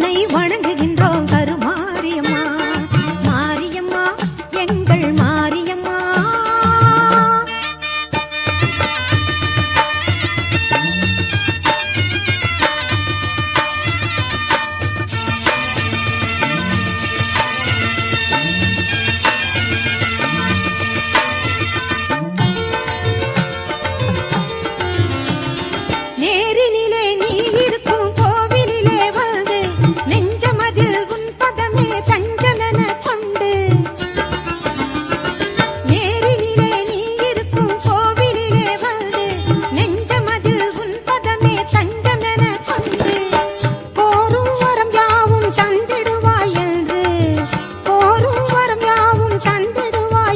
உன்னை வணங்குகின்றோம் கருமாரியம்மா. மாரியம்மா எங்கள் மாரியம்மா. நேரினி tan